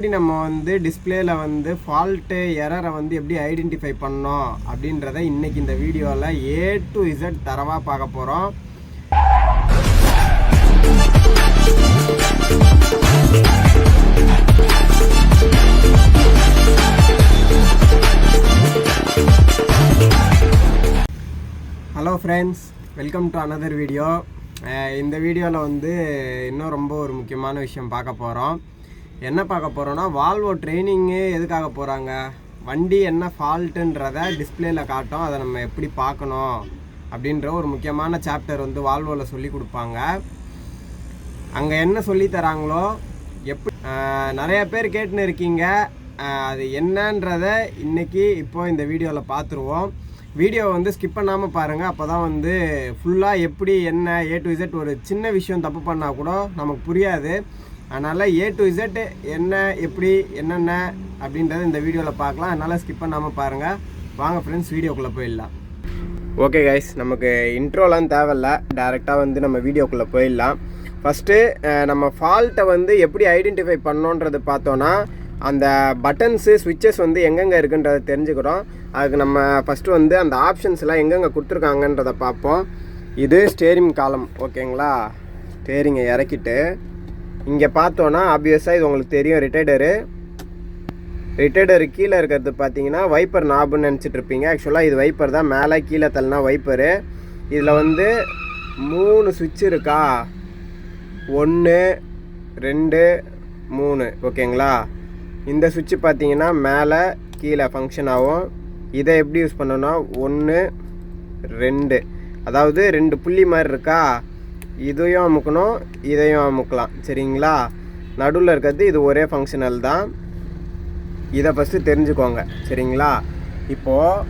எப்படி நம்ம வந்து டிஸ்பிளேல வந்து ஃபால்ட்டு எரரை வந்து எப்படி ஐடென்டிஃபை பண்ணோம் அப்படின்றத இன்னைக்கு இந்த வீடியோவில் ஏ டு இசட் தரவாக பார்க்க போகிறோம் hello friends welcome to another video இந்த வீடியோவில் வந்து இன்னும் ரொம்ப ஒரு முக்கியமான விஷயம் பார்க்க போகிறோம் என்ன பார்க்க போகிறோன்னா வால்வோ ட்ரைனிங்கு எதுக்காக போகிறாங்க வண்டி என்ன ஃபால்ட்டுன்றத டிஸ்பிளேல காட்டும். அதை நம்ம எப்படி பார்க்கணும்? அப்படின்ற ஒரு முக்கியமான சாப்டர் வந்து வால்வோவில் சொல்லி கொடுப்பாங்க. அங்கே என்ன சொல்லி தராங்களோ எப்படி நிறைய பேர் கேட்டுன்னு இருக்கீங்க. அது என்னன்றத இன்றைக்கி இப்போ இந்த வீடியோவில் பார்த்துருவோம். வீடியோ வந்து ஸ்கிப் பண்ணாமல் பாருங்கள் அப்போ தான் வந்து ஃபுல்லாக எப்படி என்ன ஏ டு இசட் ஒரு சின்ன விஷயம் தப்பு பண்ணால் கூட நமக்கு புரியாது. அதனால் ஏ டு இசட் என்ன எப்படி என்னென்ன அப்படின்றத இந்த வீடியோவில் பார்க்கலாம். அதனால் ஸ்கிப் பண்ணாமல் பாருங்கள் வாங்க ஃப்ரெண்ட்ஸ் வீடியோக்குள்ளே போயிடலாம். ஓகே கைஸ் நமக்கு இன்ட்ரோலாம் தேவையில்ல. டேரெக்டாக வந்து நம்ம வீடியோக்குள்ளே போயிடலாம். ஃபஸ்ட்டு நம்ம ஃபால்ட்டை வந்து எப்படி ஐடென்டிஃபை பண்ணோன்றது பார்த்தோன்னா அந்த பட்டன்ஸு சுவிட்சஸ் வந்து எங்கெங்கே இருக்குன்றதை தெரிஞ்சுக்கிறோம். அதுக்கு நம்ம ஃபஸ்ட்டு வந்து அந்த ஆப்ஷன்ஸ்லாம் எங்கெங்கே கொடுத்துருக்காங்கன்றதை பார்ப்போம். இது ஸ்டேரிங் காலம் ஓகேங்களா ஸ்டேரிங்கை இறக்கிட்டு இங்கே பார்த்தோன்னா ஆப்வியஸாக இது உங்களுக்கு தெரியும் ரிட்டைடரு ரிட்டையர்டரு கீழே இருக்கிறது பார்த்தீங்கன்னா வைப்பர் நாபுன்னு நினச்சிட்டு இருப்பீங்க. ஆக்சுவலாக இது வைப்பர் தான். மேலே கீழே தள்ளினா வைப்பரு இதில் வந்து மூணு சுவிட்ச் இருக்கா? ஒன்று ரெண்டு மூணு. ஓகேங்களா? இந்த சுவிட்ச் பார்த்தீங்கன்னா மேலே கீழே ஃபங்க்ஷன் ஆகும். இதை எப்படி யூஸ் பண்ணோன்னா ஒன்று ரெண்டு. அதாவது ரெண்டு புள்ளி மாதிரி இருக்கா? இதையும் அமுக்கணும் இதையும் அமுக்கலாம். சரிங்களா? நடுவில் இருக்கிறது இது ஒரே ஃபங்க்ஷனல் தான். இதை ஃபஸ்ட்டு தெரிஞ்சுக்கோங்க. சரிங்களா? இப்போது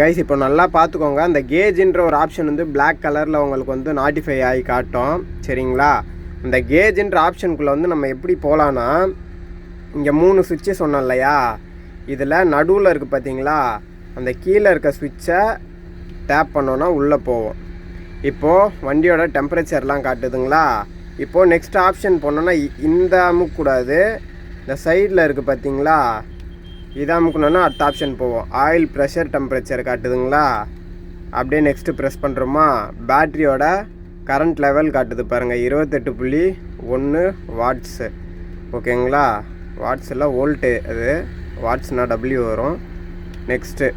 கைஸ் இப்போ நல்லா பார்த்துக்கோங்க. அந்த கேஜின்ற ஒரு ஆப்ஷன் வந்து பிளாக் கலரில் உங்களுக்கு வந்து நாட்டிஃபை ஆகி காட்டும். சரிங்களா? அந்த கேஜின்ற ஆப்ஷனுக்குள்ளே வந்து நம்ம எப்படி போகலான்னா இங்கே மூணு சுவிட்சு சொன்னோம் இல்லையா? இதில் நடுவில் இருக்குது பார்த்தீங்களா அந்த கீழே இருக்க சுவிட்சை டேப் பண்ணோன்னா உள்ளே போவோம் இப்போது வண்டியோட டெம்பரேச்சர்லாம் காட்டுதுங்களா? இப்போது நெக்ஸ்ட் ஆப்ஷன் போனோன்னா இந்த அமுக்கக்கூடாது இந்த சைடில் இருக்குது பார்த்தீங்களா இதை அமுக்கணுன்னா அடுத்த ஆப்ஷன் போவோம். ஆயில் ப்ரெஷர் டெம்பரேச்சர் காட்டுதுங்களா? அப்படியே நெக்ஸ்ட்டு ப்ரெஸ் பண்ணுறோமா பேட்ரியோட கரண்ட் லெவல் காட்டுது பாருங்கள் இருபத்தெட்டு புள்ளி ஒன்று வாட்ஸு ஓகேங்களா? வாட்ஸ் எல்லாம் வோல்ட்டு அது. வாட்ஸ்னால் டபிள்யூ வரும். நெக்ஸ்ட்டு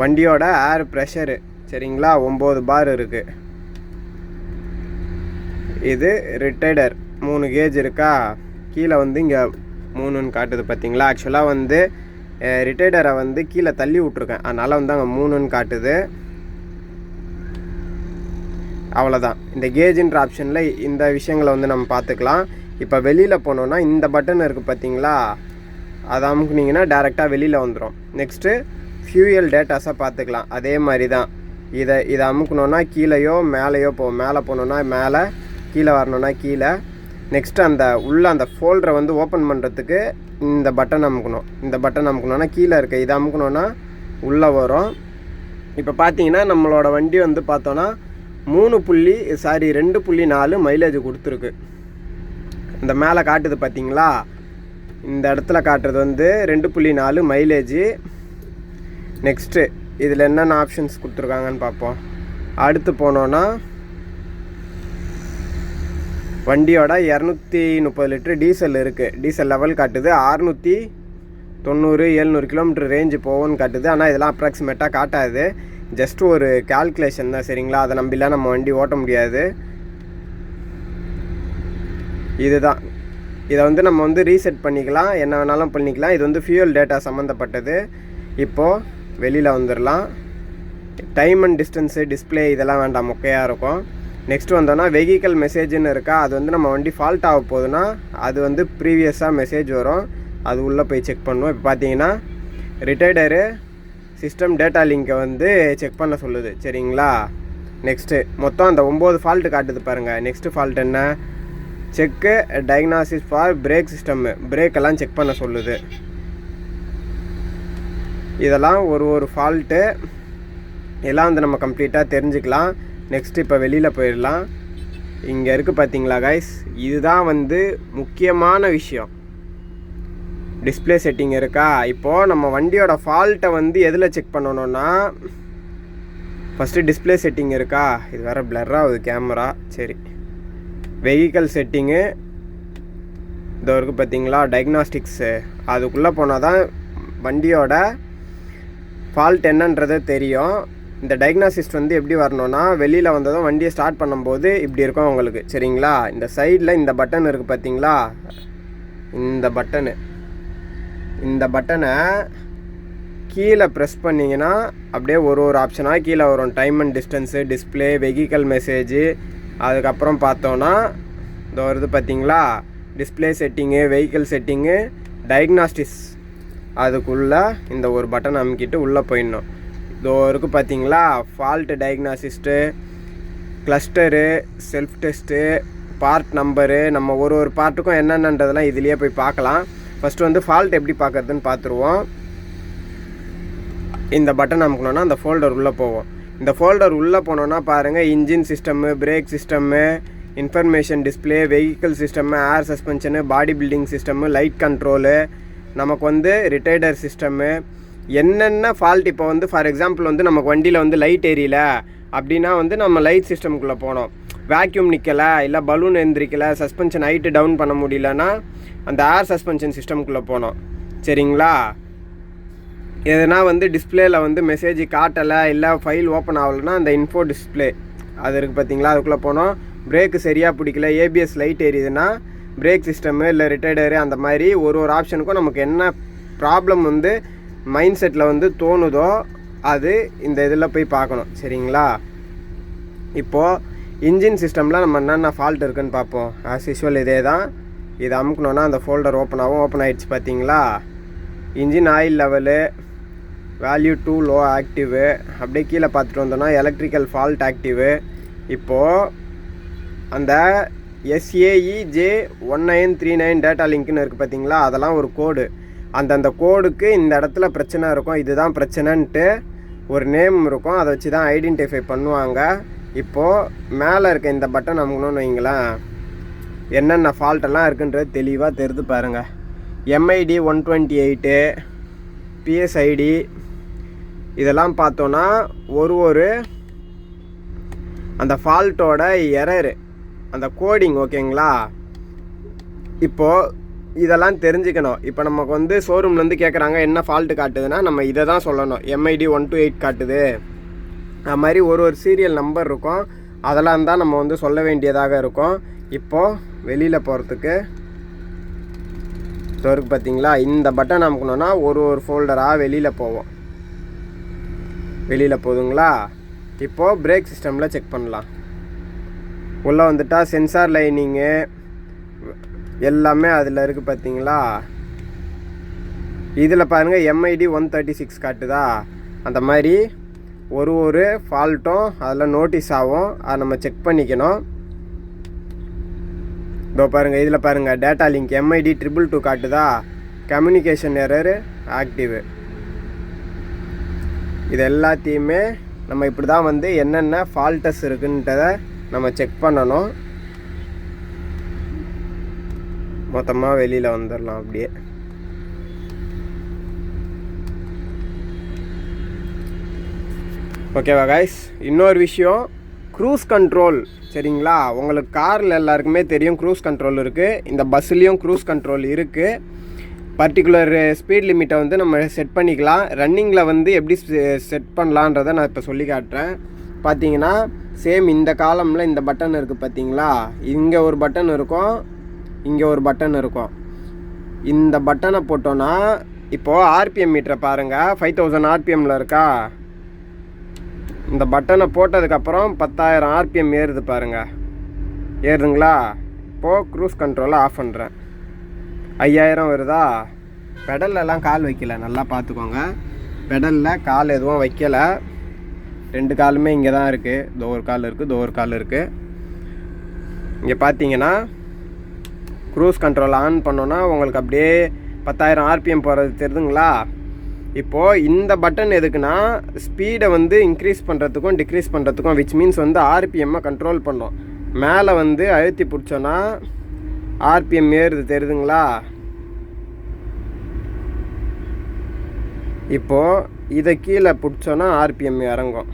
வண்டியோட ஏர் ப்ரெஷரு சரிங்களா? ஒம்பது பார் இருக்குது இது ரிட்டைடர் மூணு கேஜ் இருக்கா? கீழே வந்து இங்கே மூணுன்னு காட்டுது பார்த்தீங்களா ஆக்சுவலாக வந்து ரிட்டைடரை வந்து கீழே தள்ளி விட்ருக்கேன் அதனால் வந்து அங்கே மூணுன்னு காட்டுது. அவ்வளோதான் இந்த கேஜின்ற ஆப்ஷனில் இந்த விஷயங்களை வந்து நம்ம பார்த்துக்கலாம். இப்போ வெளியில் போனோன்னா இந்த பட்டன் இருக்குது பார்த்தீங்களா அதை அமுக்குனீங்கன்னா டேரெக்டாக வெளியில் வந்துடும் நெக்ஸ்ட்டு ஃபியூயல் டேட்டாஸை பார்த்துக்கலாம். அதே மாதிரி தான் இதை இதை அமுக்கணுன்னா கீழேயோ மேலேயோ போ மேலே போகணுன்னா மேலே கீழே வரணுன்னா கீழே. நெக்ஸ்ட்டு அந்த உள்ளே அந்த ஃபோல்டரை வந்து ஓப்பன் பண்ணுறதுக்கு இந்த பட்டன் அமுக்கணும். இந்த பட்டன் அமுக்கணுன்னா கீழே இருக்க. இதை அமுக்கணுன்னா உள்ளே வரும். இப்போ பார்த்தீங்கன்னா நம்மளோட வண்டி வந்து பார்த்தோன்னா மூணு புள்ளி சாரி ரெண்டு புள்ளி நாலு மைலேஜ் கொடுத்துருக்கு. இந்த மேலே காட்டுது பார்த்தீங்களா? இந்த இடத்துல காட்டுறது வந்து ரெண்டு புள்ளி நாலு மைலேஜ் நெக்ஸ்ட்டு இதில் என்னென்ன ஆப்ஷன்ஸ் கொடுத்துருக்காங்கன்னு பார்ப்போம். அடுத்து போனோன்னா வண்டியோட இரநூத்தி முப்பது லிட்டர் டீசல் இருக்குது டீசல் லெவல் காட்டுது. அறுநூற்றி தொண்ணூறு எழுநூறு கிலோமீட்டர் ரேஞ்சு போகும்னு காட்டுது. ஆனால் இதெல்லாம் அப்ராக்சிமேட்டாக காட்டாது. ஜஸ்ட் ஒரு கால்குலேஷன் தான் சரிங்களா? அதை நம்பிலாம் நம்ம வண்டி ஓட்ட முடியாது. இதுதான். இதை வந்து நம்ம வந்து ரீசெட் பண்ணிக்கலாம். என்ன வேணாலும் பண்ணிக்கலாம். இது வந்து ஃபியூயல் டேட்டா சம்மந்தப்பட்டது இப்போது வெளியில் வந்துடலாம் டைம் அண்ட் டிஸ்டன்ஸு டிஸ்ப்ளே இதெல்லாம் வேண்டாம் மொக்கையாக இருக்கும். நெக்ஸ்ட் வந்தோன்னா வெஹிக்கல் மெசேஜ்னு இருக்கா அது வந்து நம்ம வண்டி ஃபால்ட் ஆக போகுதுன்னா அது வந்து ப்ரீவியஸாக மெசேஜ் வரும். அது உள்ளே போய் செக் பண்ணுவோம். இப்போ பார்த்தீங்கன்னா ரிட்டைடரு சிஸ்டம் டேட்டா லிங்கை வந்து செக் பண்ண சொல்லுது. சரிங்களா? நெக்ஸ்ட்டு மொத்தம் அந்த ஒம்பது ஃபால்ட்டு காட்டுது பாருங்கள் நெக்ஸ்ட்டு ஃபால்ட் என்ன? Check diagnosis for brake system பிரேக்கெல்லாம் check பண்ண சொல்லுது. இதெல்லாம் ஒரு ஒரு ஃபால்ட்டு எல்லாம் வந்து நம்ம கம்ப்ளீட்டாக தெரிஞ்சுக்கலாம். நெக்ஸ்ட் இப்போ வெளியில் போயிடலாம். இங்கே இருக்குது பார்த்தீங்களா கைஸ் இதுதான் வந்து முக்கியமான விஷயம். டிஸ்ப்ளே செட்டிங் இருக்கா? இப்போது நம்ம வண்டியோட ஃபால்ட்டை வந்து எதில் செக் பண்ணணும்னா ஃபஸ்ட்டு டிஸ்ப்ளே செட்டிங் இருக்கா? இது வேறு blur ஆகுது கேமரா சரி. வெஹிக்கல் செட்டிங்கு இதோ இருக்குது பார்த்தீங்களா டயக்னாஸ்டிக்ஸு அதுக்குள்ளே போனால் தான் வண்டியோட ஃபால்ட் என்னன்றது தெரியும். இந்த டயக்னாசிஸ்ட் வந்து எப்படி வரணும்னா வெளியில் வந்ததும் வண்டியை ஸ்டார்ட் பண்ணும்போது இப்படி இருக்கும் உங்களுக்கு. சரிங்களா? இந்த சைடில் இந்த பட்டன் இருக்குது பார்த்தீங்களா இந்த பட்டனு இந்த பட்டனை கீழே ப்ரெஸ் பண்ணிங்கன்னா அப்படியே ஒரு ஒரு ஆப்ஷனாக கீழே வரும். Time and distance display vehicle message அதுக்கப்புறம் பார்த்தோன்னா இந்த வருது பார்த்தீங்களா display setting vehicle setting diagnostics அதுக்குள்ளே இந்த ஒரு பட்டன் அமுக்கிட்டு உள்ளே போயிடணும். இதோ இருக்குது பார்த்தீங்களா fault diagnosis cluster self test part number நம்ம ஒரு ஒரு பார்ட்டுக்கும் என்னென்னன்றதெல்லாம் இதுலேயே போய் பார்க்கலாம். ஃபஸ்ட்டு வந்து ஃபால்ட் எப்படி பார்க்கறதுன்னு பார்த்துருவோம். இந்த பட்டன் அமுக்கணுன்னா அந்த ஃபோல்டர் உள்ளே போவோம். இந்த ஃபோல்டர் உள்ளே போனோன்னா பாருங்கள் engine system brake system information display vehicle system air suspension body building system light control நமக்கு வந்து ரிட்டைடர் சிஸ்டம்மு என்னென்ன ஃபால்ட் இப்போ வந்து ஃபார் எக்ஸாம்பிள் வந்து நமக்கு வண்டியில் வந்து லைட் எரியல அப்படின்னா வந்து நம்ம லைட் சிஸ்டம்குள்ளே போனோம். வேக்யூம் நிற்கலை இல்லை பலூன் எந்திரிக்கலை சஸ்பென்ஷன் ஹைட்டு டவுன் பண்ண முடியலன்னா அந்த ஏர் சஸ்பென்ஷன் சிஸ்டம்குள்ளே போனோம். சரிங்களா? எதுனா வந்து டிஸ்பிளேயில் வந்து மெசேஜ் காட்டலை இல்லை ஃபைல் ஓப்பன் ஆகலைன்னா அந்த இன்ஃபோ டிஸ்பிளே அது இருக்குது பார்த்தீங்களா அதுக்குள்ளே போனோம். பிரேக்கு சரியாக பிடிக்கல ஏபிஎஸ் லைட் எரியுதுன்னா பிரேக் சிஸ்டமு இல்லை ரிட்டையர்டரு அந்த மாதிரி ஒரு ஒரு ஆப்ஷனுக்கும் நமக்கு என்ன ப்ராப்ளம் வந்து மைண்ட் செட்டில் வந்து தோணுதோ அது இந்த இதில் போய் பார்க்கணும். சரிங்களா? இப்போது இன்ஜின் சிஸ்டமில் நம்ம என்னென்ன ஃபால்ட் இருக்குன்னு பார்ப்போம். ஆஸ் யூஸ்வல் இதே தான் இதை அமுக்கணுன்னா அந்த ஃபோல்டர் ஓப்பன் ஆகும். ஓப்பன் ஆகிடுச்சு பார்த்தீங்களா? Engine oil level value too low active அப்படியே கீழே பார்த்துட்டு வந்தோம்னா எலக்ட்ரிக்கல் ஃபால்ட் ஆக்டிவு இப்போது அந்த SAE J one nine three nine data லிங்க்னு இருக்குது பார்த்தீங்களா அதெல்லாம் ஒரு கோடு அந்தந்த கோடுக்கு இந்த இடத்துல பிரச்சனை இருக்கும். இதுதான் பிரச்சனைன்ட்டு ஒரு நேம் இருக்கும். அதை வச்சு தான் ஐடென்டிஃபை பண்ணுவாங்க. இப்போது மேலே இருக்க இந்த பட்டன் அமுக்கணும்னு வைங்களேன். என்னென்ன ஃபால்ட்டெல்லாம் இருக்குன்றது தெளிவாக தெரிந்து பாருங்கள் MID one twenty eight PSID இதெல்லாம் பார்த்தோன்னா ஒரு ஒரு அந்த ஃபால்ட்டோட எரரு அந்த கோடிங் ஓகேங்களா இப்போது இதெல்லாம் தெரிஞ்சுக்கணும். இப்போ நமக்கு வந்து ஷோரூம்லேருந்து கேட்குறாங்க என்ன ஃபால்ட்டு காட்டுதுன்னா நம்ம இதை தான் சொல்லணும். எம்ஐடி ஒன் டூ எயிட் காட்டுது. அது மாதிரி ஒரு ஒரு சீரியல் நம்பர் இருக்கும். அதெல்லாம் தான் நம்ம வந்து சொல்ல வேண்டியதாக இருக்கும். இப்போது வெளியில் போகிறதுக்கு இருக்கு பார்த்தீங்களா இந்த பட்டன் அமுக்கணும்னா ஒரு ஒரு ஃபோல்டராக வெளியில் போவோம். வெளியில் போதுங்களா? இப்போது பிரேக் சிஸ்டமில் செக் பண்ணலாம். உள்ளே வந்துட்டா சென்சார் லைனிங்கு எல்லாமே அதில் இருக்குது பார்த்தீங்களா? இதில் பாருங்கள் எம்ஐடி ஒன் தேர்ட்டி சிக்ஸ் காட்டுதா? அந்த மாதிரி ஒரு ஒரு ஃபால்ட்டும் அதில் நோட்டீஸ் ஆகும். அதை நம்ம செக் பண்ணிக்கணும். இதோ பாருங்கள் இதில் பாருங்கள் data link MID triple two காட்டுதா? Communication error active இது எல்லாத்தையுமே நம்ம இப்படி தான் வந்து என்னென்ன ஃபால்ட்டஸ் இருக்குன்றதை நம்ம செக் பண்ணணும். மொத்தமாக வெளியில் வந்துடலாம் அப்படியே. ஓகேவா கைஸ் இன்னொரு விஷயம் க்ரூஸ் கண்ட்ரோல் சரிங்களா? உங்களுக்கு காரில் எல்லாருக்குமே தெரியும் க்ரூஸ் கண்ட்ரோல் இருக்குது இந்த பஸ்ஸுலேயும் க்ரூஸ் கண்ட்ரோல் இருக்குது பர்டிகுலர் ஸ்பீட் லிமிட்டை வந்து நம்ம செட் பண்ணிக்கலாம். ரன்னிங்கில் வந்து எப்படி eh, செட் பண்ணலான்றதை நான் இப்போ சொல்லி காட்டுறேன். பார்த்தீங்கன்னா சேம் இந்த காலமில் இந்த பட்டன் இருக்குது பார்த்தீங்களா இங்கே ஒரு பட்டன் இருக்கும் இங்கே ஒரு பட்டன் இருக்கும். இந்த பட்டனை போட்டோன்னா இப்போது ஆர்பிஎம் மீட்டரை பாருங்கள் ஃபைவ் தௌசண்ட் ஆர்பிஎம்மில் இருக்கா? இந்த பட்டனை போட்டதுக்கப்புறம் பத்தாயிரம் ஆர்பிஎம் ஏறுது பாருங்கள் ஏறுதுங்களா? இப்போது க்ரூஸ் கண்ட்ரோலை ஆஃப் பண்ணுறேன் ஐயாயிரம் வருதா? பெடல்லலாம் கால் வைக்கல. நல்லா பார்த்துக்கோங்க பெடலில் கால் எதுவும் வைக்கலை. ரெண்டு காலுமே இங்கே தான் இருக்குது இதோ ஒரு கால் இருக்குது இதோ ஒரு கால் இருக்குது இங்கே பார்த்தீங்கன்னா க்ரூஸ் கண்ட்ரோல் ஆன் பண்ணோன்னா உங்களுக்கு அப்படியே பத்தாயிரம் ஆர்பிஎம் போகிறது தெரியுதுங்களா? இப்போது இந்த பட்டன் எதுக்குன்னா ஸ்பீடை வந்து இன்க்ரீஸ் பண்ணுறதுக்கும் டிக்ரீஸ் பண்ணுறதுக்கும் விச் மீன்ஸ் வந்து ஆர்பிஎம்மை கண்ட்ரோல் பண்ணோம். மேலே வந்து அழுத்தி பிடிச்சோன்னா ஆர்பிஎம் ஏறுது தெரியுதுங்களா? இப்போது இதை கீழே பிடிச்சோன்னா ஆர்பிஎம் இறங்கும்.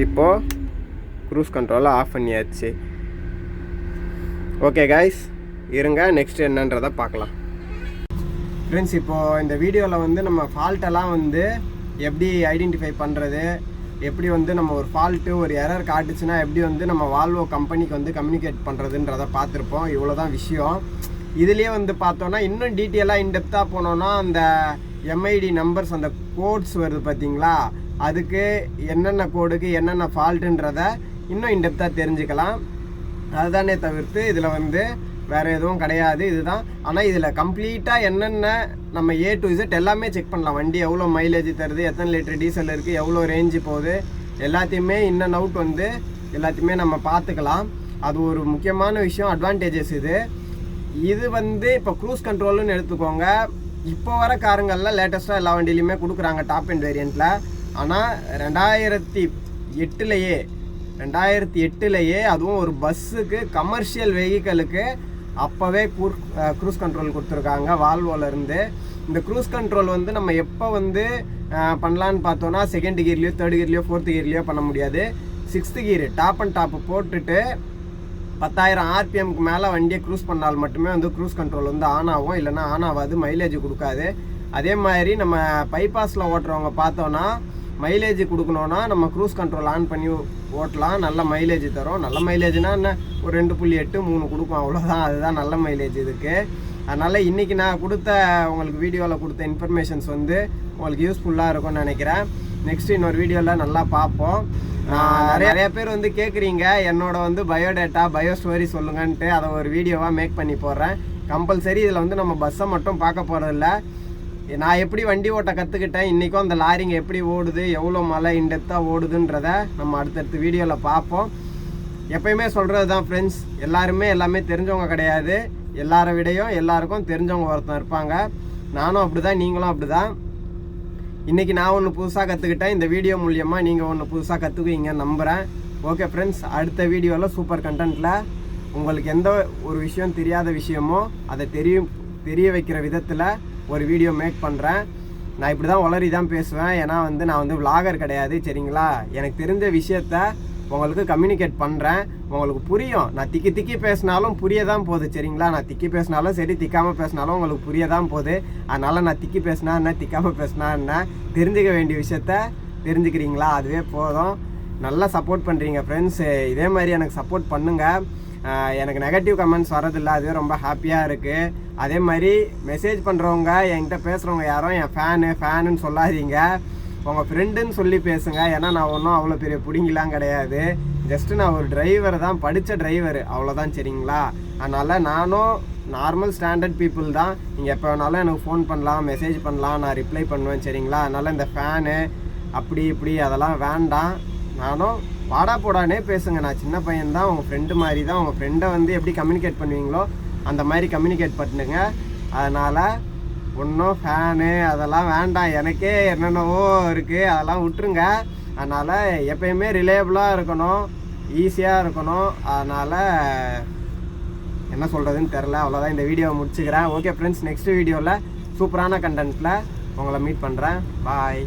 இப்போது க்ரூஸ் கண்ட்ரோலை ஆஃப் பண்ணியாச்சு. ஓகே கைஸ் இருங்க நெக்ஸ்ட் என்னன்றதை பார்க்கலாம். ஃப்ரெண்ட்ஸ் இப்போது இந்த வீடியோவில் வந்து நம்ம ஃபால்ட்டெல்லாம் வந்து எப்படி ஐடென்டிஃபை பண்ணுறது எப்படி வந்து நம்ம ஒரு ஃபால்ட்டு ஒரு எரர் காட்டுச்சுன்னா எப்படி வந்து நம்ம வால்வோ கம்பெனிக்கு வந்து கம்யூனிகேட் பண்ணுறதுன்றதை பார்த்துருப்போம். இவ்வளோ தான் விஷயம். இதுலேயே வந்து பார்த்தோன்னா இன்னும் டீட்டெயிலாக இன்டெப்த்தாக போனோன்னா அந்த எம்ஐடி நம்பர்ஸ் அந்த கோட்ஸ் வருது பார்த்தீங்களா? அதுக்கு என்னென்ன கோடுக்கு என்னென்ன ஃபால்ட்டுன்றத இன்னும் இன்டெப்த்தாக தெரிஞ்சுக்கலாம். அதுதானே தவிர்த்து இதில் வந்து வேறு எதுவும் கிடையாது. இதுதான். ஆனால் இதில் கம்ப்ளீட்டாக என்னென்ன நம்ம ஏ டு இசட் எல்லாமே செக் பண்ணலாம். வண்டி எவ்வளோ மைலேஜ் தருது எத்தனை லிட்டர் டீசல் இருக்குது எவ்வளோ ரேஞ்சு போகுது எல்லாத்தையுமே இன் அண்ட் அவுட் வந்து எல்லாத்தையுமே நம்ம பார்த்துக்கலாம். அது ஒரு முக்கியமான விஷயம் அட்வான்டேஜஸ் இது. இது வந்து இப்போ க்ரூஸ் கண்ட்ரோல்னு எடுத்துக்கோங்க. இப்போ வர காருங்களில் லேட்டஸ்ட்டாக எல்லா வண்டியிலையுமே கொடுக்குறாங்க டாப் அண்ட் வேரியண்ட்டில் ஆனால் ரெண்டாயிரத்தி எட்டுலேயே ரெண்டாயிரத்தி எட்டுலேயே அதுவும் ஒரு பஸ்ஸுக்கு கமர்ஷியல் வெஹிக்கலுக்கு அப்போவே கூர் க்ரூஸ் கண்ட்ரோல் கொடுத்துருக்காங்க வால்வோல இருந்து. இந்த க்ரூஸ் கண்ட்ரோல் வந்து நம்ம எப்போ வந்து பண்ணலான்னு பார்த்தோன்னா செகண்ட் கியர்லேயோ தேர்ட் கியர்லேயோ ஃபோர்த் கியர்லேயோ பண்ண முடியாது. Sixth gear top and top போட்டுட்டு பத்தாயிரம் ஆர்பிஎம்க்கு மேலே வண்டியை க்ரூஸ் பண்ணால் மட்டுமே வந்து க்ரூஸ் கண்ட்ரோல் வந்து ஆன் ஆகும். இல்லைனா ஆன் ஆகாது மைலேஜ் கொடுக்காது. அதே மாதிரி நம்ம பைபாஸில் ஓட்டுறவங்க பார்த்தோன்னா மைலேஜ் கொடுக்கணுன்னா நம்ம க்ரூஸ் கண்ட்ரோல் ஆன் பண்ணி ஓட்டலாம். நல்ல மைலேஜ் தரும். நல்ல மைலேஜ்னா என்ன? ஒரு ரெண்டு புள்ளி எட்டு மூணு கொடுக்கும் அவ்வளோதான் அதுதான் நல்ல மைலேஜ் இதுக்கு. அதனால் இன்றைக்கி நான் கொடுத்த உங்களுக்கு வீடியோவில் கொடுத்த இன்ஃபர்மேஷன்ஸ் வந்து உங்களுக்கு யூஸ்ஃபுல்லாக இருக்கும்னு நினைக்கிறேன். நெக்ஸ்ட் இன்னொரு வீடியோவில் நல்லா பார்ப்போம். நிறைய நிறைய பேர் வந்து கேட்குறீங்க என்னோட வந்து பயோடேட்டா பயோ ஸ்டோரி சொல்லுங்கன்ட்டு. அதை ஒரு வீடியோவாக மேக் பண்ணி போடுறேன். கம்பல்சரி இதில் வந்து நம்ம பஸ்ஸை மட்டும் பார்க்க போகிறதில்ல நான் எப்படி வண்டி ஓட்ட கற்றுக்கிட்டேன் இன்றைக்கும் அந்த லாரிங்க எப்படி ஓடுது எவ்வளோ மழை இன்டெப்த்தாக ஓடுதுன்றத நம்ம அடுத்தடுத்த வீடியோவில் பார்ப்போம். எப்பயுமே சொல்கிறது தான் ஃப்ரெண்ட்ஸ் எல்லாருமே எல்லாமே தெரிஞ்சவங்க கிடையாது. எல்லாரை விடையும் எல்லாருக்கும் தெரிஞ்சவங்க ஒருத்தன் இருப்பாங்க. நானும் அப்படி தான் நீங்களும் அப்படி தான் இன்றைக்கி நான் ஒன்று புதுசாக கற்றுக்கிட்டேன் இந்த வீடியோ மூலியமாக நீங்கள் ஒன்று புதுசாக கற்றுக்குவீங்க நம்புகிறேன் ஓகே ஃப்ரெண்ட்ஸ் அடுத்த வீடியோவில் சூப்பர் கண்டென்ட்டில் உங்களுக்கு எந்த ஒரு விஷயம் தெரியாத விஷயமோ அதை தெரியும் தெரிய வைக்கிற விதத்தில் ஒரு வீடியோ மேக் பண்ணுறேன் நான் இப்படி தான் உளறி தான் பேசுவேன். ஏன்னா வந்து நான் வந்து vlogger கிடையாது சரிங்களா? எனக்கு தெரிஞ்ச விஷயத்த உங்களுக்கு கம்யூனிகேட் பண்ணுறேன் உங்களுக்கு புரியும். நான் திக்கி திக்கி பேசினாலும் புரிய தான் போகுது சரிங்களா? நான் திக்கி பேசினாலும் சரி திக்காமல் பேசினாலும் உங்களுக்கு புரிய தான் போகுது. அதனால் நான் திக்கி பேசினா என்ன திக்காமல் பேசினா என்ன? தெரிஞ்சுக்க வேண்டிய விஷயத்த தெரிஞ்சுக்கிறீங்களா? அதுவே போதும். நல்லா சப்போர்ட் பண்ணுறீங்க ஃப்ரெண்ட்ஸ் இதே மாதிரி எனக்கு சப்போர்ட் பண்ணுங்கள் எனக்கு நெகட்டிவ் கமெண்ட்ஸ் வரதில்லை அதுவே ரொம்ப ஹாப்பியாக இருக்குது அதே மாதிரி மெசேஜ் பண்ணுறவங்க என்கிட்ட பேசுகிறவங்க யாரும் என் ஃபேனு ஃபேனுன்னு சொல்லாதீங்க. உங்கள் ஃப்ரெண்டுன்னு சொல்லி பேசுங்க. ஏன்னா நான் ஒன்றும் அவ்வளோ பெரிய பிடிங்கலாம் கிடையாது. ஜஸ்ட்டு நான் ஒரு டிரைவர் தான் படித்த டிரைவர் அவ்வளோதான் சரிங்களா? அதனால் நானும் நார்மல் ஸ்டாண்டர்ட் பீப்புள் தான். நீங்கள் எப்போ வேணாலும் எனக்கு ஃபோன் பண்ணலாம் மெசேஜ் பண்ணலாம் நான் ரிப்ளை பண்ணுவேன் சரிங்களா? அதனால் இந்த ஃபேனு அப்படி இப்படி அதெல்லாம் வேண்டாம். நானும் வாடா போடானே பேசுங்க. நான் சின்ன பையன் தான் உங்கள் ஃப்ரெண்டு மாதிரி தான் உங்கள் ஃப்ரெண்டை வந்து எப்படி கம்யூனிகேட் பண்ணுவீங்களோ அந்த மாதிரி கம்யூனிகேட் பண்ணுங்க. அதனால் ஒன்றும் ஃபேனு அதெல்லாம் வேண்டாம். எனக்கே என்னென்னவோ இருக்குது அதெல்லாம் விட்டுருங்க. அதனால் எப்பயுமே ரிலேபிளாக இருக்கணும். ஈஸியாக இருக்கணும். அதனால் என்ன சொல்கிறதுன்னு தெரில அவ்வளோதான் இந்த வீடியோவை முடிச்சுக்கிறேன். ஓகே ஃப்ரெண்ட்ஸ் நெக்ஸ்ட் வீடியோவில் சூப்பரான கண்டென்ட்டில் உங்களை மீட் பண்ணுறேன் பாய்